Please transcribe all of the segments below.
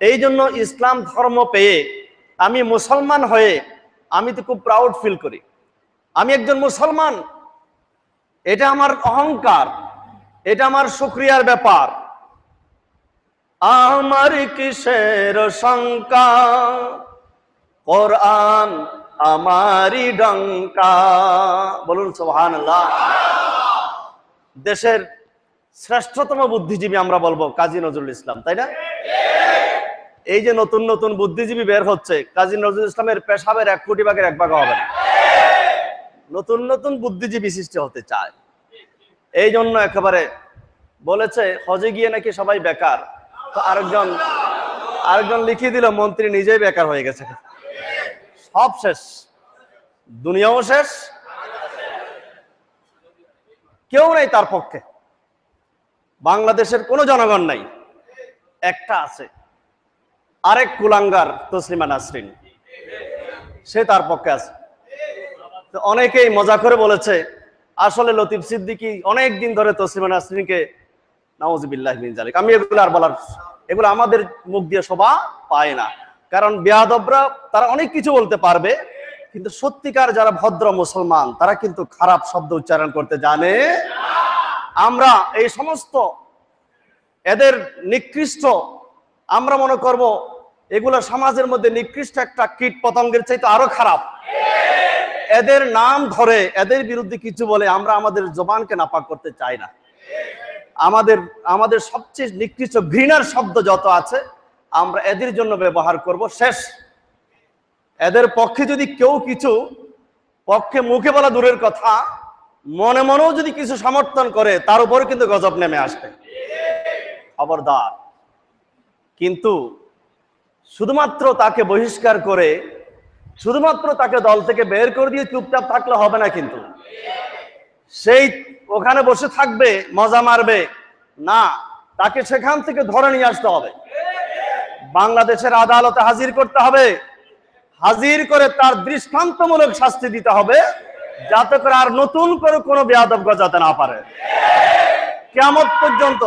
এই জন্য ইসলাম ধর্ম পেয়ে আমি মুসলমান হয়ে আমি তো খুব প্রাউড ফিল করি। আমি একজন মুসলমান, এটা আমার অহংকার, এটা আমার শুক্রিয়ার ব্যাপার। আমার কিসের শঙ্কা? কোরআন আমারই ডঙ্কা। বলুন সোহান দেশের শ্রেষ্ঠতম বুদ্ধিজীবী আমরা বলব কাজী নজরুল ইসলাম, তাই না? এই যে নতুন নতুন বুদ্ধিজীবী বের হচ্ছে, কাজী নজরুল ইসলামের পেশাবের এক কোটি ভাগের এক ভাগ হবে নতুন নতুন বুদ্ধিজীবী সৃষ্টি হতে চায়। এই জন্য একেবারে বলেছে, হজে গিয়ে নাকি সবাই বেকার। তো আরেকজন আরেকজন লিখিয়ে দিল, মন্ত্রী নিজেই বেকার হয়ে গেছে। সব শেষ। দুনিয়াও শেষ। কেউ নাই তার পক্ষে। বাংলাদেশের কোনো জনগণ নাই। একটা আছে। আরেক কুলাঙ্গার তসলিমা নাসরিন, সে তার পক্ষে আছে। অনেকেই মজা করে বলেছে, আসলে লতিফ সিদ্দিকি অনেক দিন ধরে তসলিমা নাসরিনকে নওয়াজবিল্লাহ বিন জালিক আমি এগুলো আর বলার এগুলো আমাদের মুখ দিয়ে শোভা পায় না। কারণ বেয়াদবরা, তারা অনেক কিছু বলতে পারবে, কিন্তু সত্যিকার যারা ভদ্র মুসলমান, তারা কিন্তু খারাপ শব্দ উচ্চারণ করতে জানে আমরা এই সমস্ত এদের নিকৃষ্ট আমরা মনে করব এগুলো সমাজের মধ্যে নিকৃষ্ট একটা কীট পতঙ্গের চাইতে আরও খারাপ। এদের নাম ধরে, এদের বিরুদ্ধে কিছু বলে আমরা আমাদের জবানকে নাপাক করতে চাই না। আমাদের আমাদের সবচেয়ে নিকৃষ্ট ঘৃণার শব্দ যত আছে, আমরা এদের জন্য ব্যবহার করব। শেষ। এদের পক্ষে যদি কেউ কিছু, পক্ষে মুখে বলা দূরের কথা, মনে মনেও যদি কিছু সমর্থন করে, তার উপরে কিন্তু গজব নেমে আসবে। খবরদার। কিন্তু শুধুমাত্র তাকে বহিষ্কার করে, শুধুমাত্র তাকে দল থেকে বের করে দিয়ে চুপচাপ থাকলে হবে না কিন্তু। সেই ওখানে বসে থাকবে, মজা মারবে। না, তাকে সেখান থেকে ধরে নিয়ে আসতে হবে। বাংলাদেশের আদালতে হাজির করতে হবে। হাজির করে তার দৃষ্টান্তমূলক শাস্তি দিতে হবে, যাতে করে আর নতুন করে কোনো বেয়াদব গজাতে না পারে। কেমন পর্যন্ত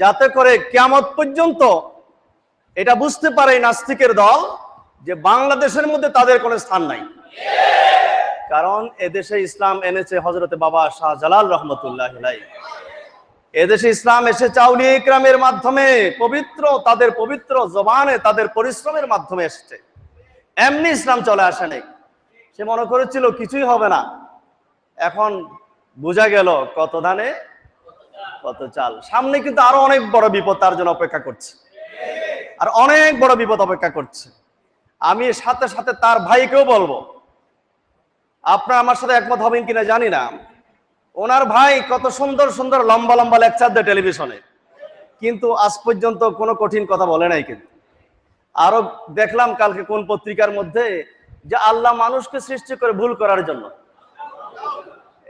যাতে করে কেমত পর্যন্ত এটা বুঝতে পারে নাস্তিকের দল যে বাংলাদেশের মধ্যে তাদের কোনো স্থান নাই। কারণ এদেশে ইসলাম এনেছে হজরতে বাবা শাহ শাহজালাল রহমতুল্লাহ এদেশে ইসলাম এসে চাউলি ইকরামের মাধ্যমে পবিত্র, তাদের পবিত্র জবানে তাদের পরিশ্রমের মাধ্যমে এসছে। এমনি ইসলাম চলে আসে নাই। সে মনে করেছিল কিছুই হবে না। এখন বোঝা গেল কত ধানে কত চাল। সামনে কিন্তু আরও অনেক বড় বিপদ তার জন্য অপেক্ষা করছে। আর অনেক বড় বিপদ অপেক্ষা করছে। আমি সাথে সাথে তার ভাইকেও বলব। আপনার আমার সাথে একমত হবেন কিনা জানি না। ওনার ভাই কত সুন্দর সুন্দর, লম্বা লম্বা লেকচার দেয় টেলিভিশনে। কিন্তু আজ পর্যন্ত কোনো কঠিন কথা বলে নাই কিন্তু। আরও দেখলাম কালকে কোন পত্রিকার মধ্যে যে আল্লাহ মানুষকে সৃষ্টি করে ভুল করার জন্য।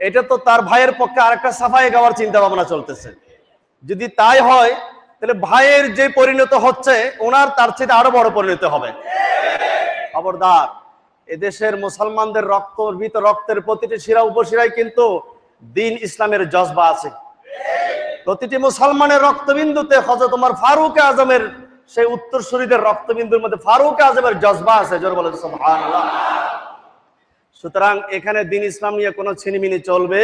এটা তো তার ভাইয়ের পক্ষে আরেকটা সাফাই গাওয়ার চিন্তা ভাবনা চলতেছে। যদি তাই হয়, তাহলে ভাইয়ের যে পরিণত হচ্ছে, ওনার তার চেয়ে আরও বড় পরিণত হবে। খবরদার, এদেশের মুসলমানদের রক্ত ভিত রক্তের প্রতিটি শিরা উপশিরায় কিন্তু দিন ইসলামের জজবা আছে। প্রতিটি মুসলমানের রক্তবিন্দুতে হজরত তোমার ফারুক আজমের, সেই উত্তরসূরিদের রক্তবিন্দুর মধ্যে ফারুক আজমের জজবা আছে। জোর বলে সুতরাং এখানে দিন ইসলাম নিয়ে কোনো ছিনিমিনি চলবে